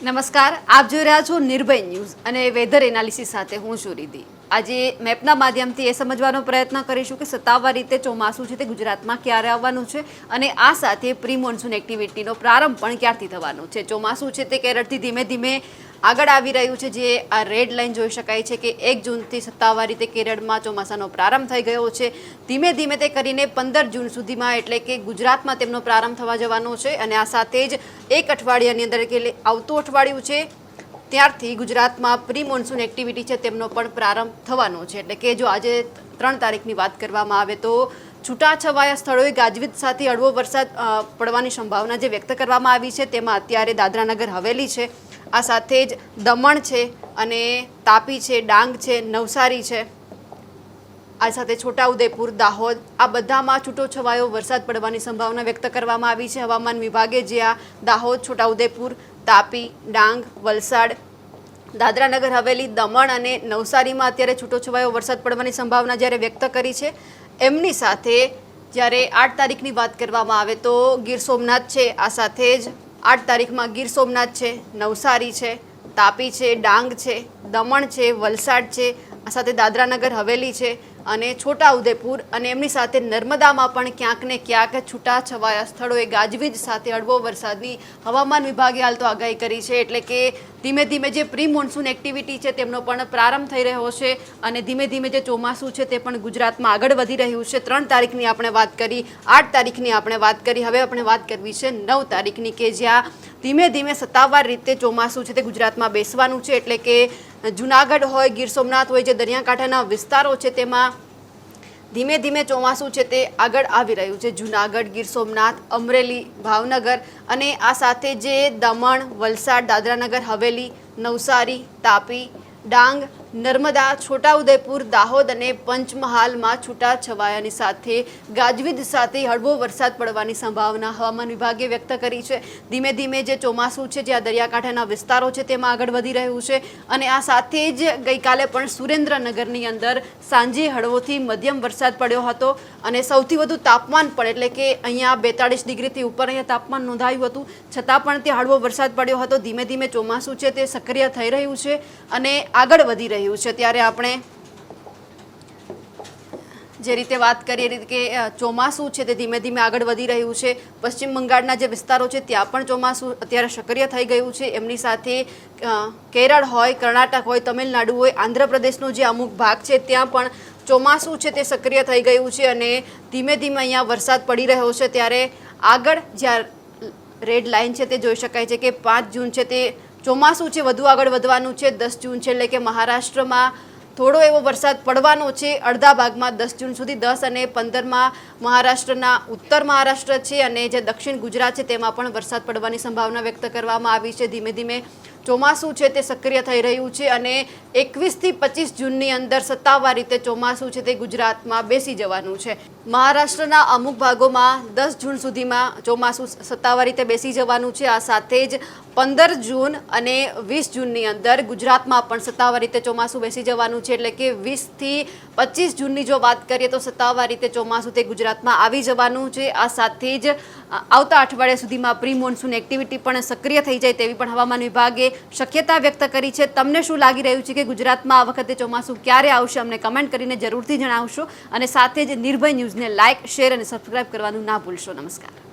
નમસ્કાર, આપ જોઈ રહ્યા છો નિર્ભય ન્યૂઝ અને વેધર એનાલિસિસ સાથે હું છું રીધી આજે મેપના માધ્યમથી એ સમજવાનો પ્રયત્ન કરીશું કે સત્તાવાર રીતે ચોમાસું છે તે ગુજરાતમાં ક્યારે આવવાનું છે અને આ સાથે પ્રી મોન્સૂન એક્ટિવિટીનો પ્રારંભ પણ ક્યારથી થવાનો છે? ચોમાસું છે તે કેરળથી ધીમે ધીમે આગળ આવી રહ્યું છે, જે આ રેડ લાઇન જોઈ શકાય છે કે એક જૂનથી સત્તાવાર રીતે કેરળમાં ચોમાસાનો પ્રારંભ થઈ ગયો છે. ધીમે ધીમે તે કરીને પંદર જૂન સુધીમાં એટલે કે ગુજરાતમાં તેમનો પ્રારંભ થવા જવાનો છે અને આ સાથે જ એક અઠવાડિયાની અંદર એટલે આવતું અઠવાડિયું છે. ત્યારથી ગુજરાતમાં પ્રી મોન્સૂન એક્ટિવિટી છે તેમનો પણ પ્રારંભ થવાનો છે. એટલે કે જો આજે ત્રણ તારીખની વાત કરવામાં આવે તો છૂટાછવાયા સ્થળોએ ગાજવીજ સાથે હળવો વરસાદ પડવાની સંભાવના જે વ્યક્ત કરવામાં આવી છે તેમાં અત્યારે દાદરાનગર હવેલી છે. આ સાથે જ દમણ છે અને તાપી છે, ડાંગ છે, નવસારી છે. આ સાથે છોટાઉદેપુર, દાહોદ, આ બધામાં છૂટો છવાયો વરસાદ પડવાની સંભાવના વ્યક્ત કરવામાં આવી છે. હવામાન વિભાગે જે આ દાહોદ, છોટાઉદેપુર, તાપી, ડાંગ, વલસાડ, દાદરાનગર, હવેલી, દમણ અને નવસારીમાં અત્યારે છૂટોછવાયો વરસાદ પડવાની સંભાવના જ્યારે વ્યક્ત કરી છે, એમની સાથે જ્યારે આઠ તારીખની વાત કરવામાં આવે તો ગીર સોમનાથ છે. આ સાથે જ આઠ તારીખમાં ગીર સોમનાથ છે, નવસારી છે, તાપી છે, ડાંગ છે, દમણ છે, વલસાડ છે, આ સાથે દાદરાનગર, હવેલી છે. અને છોટા ઉદેપુર અને એમની સાથે નર્મદામાં પણ ક્યાંક ને ક્યાંક છૂટા છવાયા સ્થળોએ ગાજવીજ સાથે હળવો વરસાદની હવામાન વિભાગે હાલ તો આગાહી કરી છે. એટલે કે ધીમે ધીમે જે પ્રી મોન્સૂન એક્ટિવિટી છે તેમનો પણ પ્રારંભ થઈ રહ્યો છે અને ધીમે ધીમે જે ચોમાસું છે તે પણ ગુજરાતમાં આગળ વધી રહ્યું છે. ત્રણ તારીખની આપણે વાત કરી, આઠ તારીખની આપણે વાત કરી. હવે આપણે વાત કરવી છે નવ તારીખની કે જ્યાં ધીમે ધીમે સત્તાવાર રીતે ચોમાસું છે તે ગુજરાતમાં બેસવાનું છે. એટલે કે જુનાગઢ હોય, ગીર સોમનાથ હોય, જે દરિયાકાંઠાના વિસ્તારો છે, તેમાં ધીમે ધીમે ચોમાસું છે તે આગળ આવી રહ્યું છે. જુનાગઢ, ગીર સોમનાથ, અમરેલી, ભાવનગર અને આ સાથે જે દમણ, વલસાડ, દાદરાનગર, હવેલી, નવસારી, તાપી, ડાંગ નર્મદા, છોટાઉદેપુર, દાહોદ અને પંચમહાલમાં છૂટા છવાયાની સાથે ગાજવીજ સાથે હળવો વરસાદ પડવાની સંભાવના હવામાન વિભાગે વ્યક્ત કરી છે. ધીમે ધીમે જે ચોમાસું છે, જે આ દરિયાકાંઠાના વિસ્તારો છે, તેમાં આગળ વધી રહ્યું છે અને આ સાથે જ ગઈકાલે પણ સુરેન્દ્રનગરની અંદર સાંજે હળવોથી મધ્યમ વરસાદ પડ્યો હતો અને સૌથી વધુ તાપમાન પણ એટલે કે અહીંયા બેતાળીસ ડિગ્રીથી ઉપર અહીંયા તાપમાન નોંધાયું હતું. છતાં પણ તે હળવો વરસાદ પડ્યો હતો. ધીમે ધીમે ચોમાસું છે, તે સક્રિય થઈ રહ્યું છે અને આગળ વધી રહ્યું છે. ત્યારે આપણે જે રીતે વાત કરીએ રીતે કે ચોમાસું છે તે ધીમે ધીમે આગળ વધી રહ્યું છે. પશ્ચિમ બંગાળના જે વિસ્તારો છે, ત્યાં પણ ચોમાસું અત્યારે સક્રિય થઈ ગયું છે. એમની સાથે કેરળ હોય, કર્ણાટક હોય, તમિલનાડુ હોય, આંધ્રપ્રદેશનો જે અમુક ભાગ છે, ત્યાં પણ ચોમાસું છે તે સક્રિય થઈ ગયું છે અને ધીમે ધીમે અહીંયા વરસાદ પડી રહ્યો છે. ત્યારે આગળ જ્યાં રેડ લાઇન છે તે જોઈ શકાય છે કે પાંચ જૂન છે તે ચોમાસું છે, વધુ આગળ વધવાનું છે, દસ જૂન છે એટલે કે મહારાષ્ટ્રમાં થોડો એવો વરસાદ પડવાનો છે. અડધા ભાગમાં દસ જૂન સુધી દસ અને પંદરમાં મહારાષ્ટ્રના ઉત્તર મહારાષ્ટ્ર છે અને જે દક્ષિણ ગુજરાત છે તેમાં પણ વરસાદ પડવાની સંભાવના વ્યક્ત કરવામાં આવી છે. ધીમે ધીમે ચોમાસું છે તે સક્રિય થઈ રહ્યું છે અને એકવીસથી પચીસ જૂનની અંદર સત્તાવાર રીતે ચોમાસું છે તે ગુજરાતમાં બેસી જવાનું છે. મહારાષ્ટ્રના અમુક ભાગોમાં દસ જૂન સુધીમાં ચોમાસું સત્તાવાર રીતે બેસી જવાનું છે. આ સાથે જ પંદર જૂન અને વીસ જૂનની અંદર ગુજરાતમાં પણ સત્તાવાર રીતે ચોમાસું બેસી જવાનું છે. એટલે કે વીસથી પચીસ જૂનની જો વાત કરીએ તો સત્તાવાર રીતે ચોમાસું તે ગુજરાતમાં આવી જવાનું છે. આ સાથે જ આવતા અઠવાડિયા સુધીમાં પ્રી મોન્સૂન એક્ટિવિટી પણ સક્રિય થઈ જાય તેવી પણ હવામાન વિભાગે શક્યતા વ્યક્ત કરી છે. તમને શું લાગી રહ્યું છે કે ગુજરાતમાં આ વખતે ચોમાસું ક્યારે આવશે? અમને કમેન્ટ કરીને જરૂરથી જણાવશો. અને સાથે જ નિર્ભય ન્યૂઝને લાઇક શેર અને સબસ્ક્રાઇબ કરવાનું ના ભૂલશો. નમસ્કાર.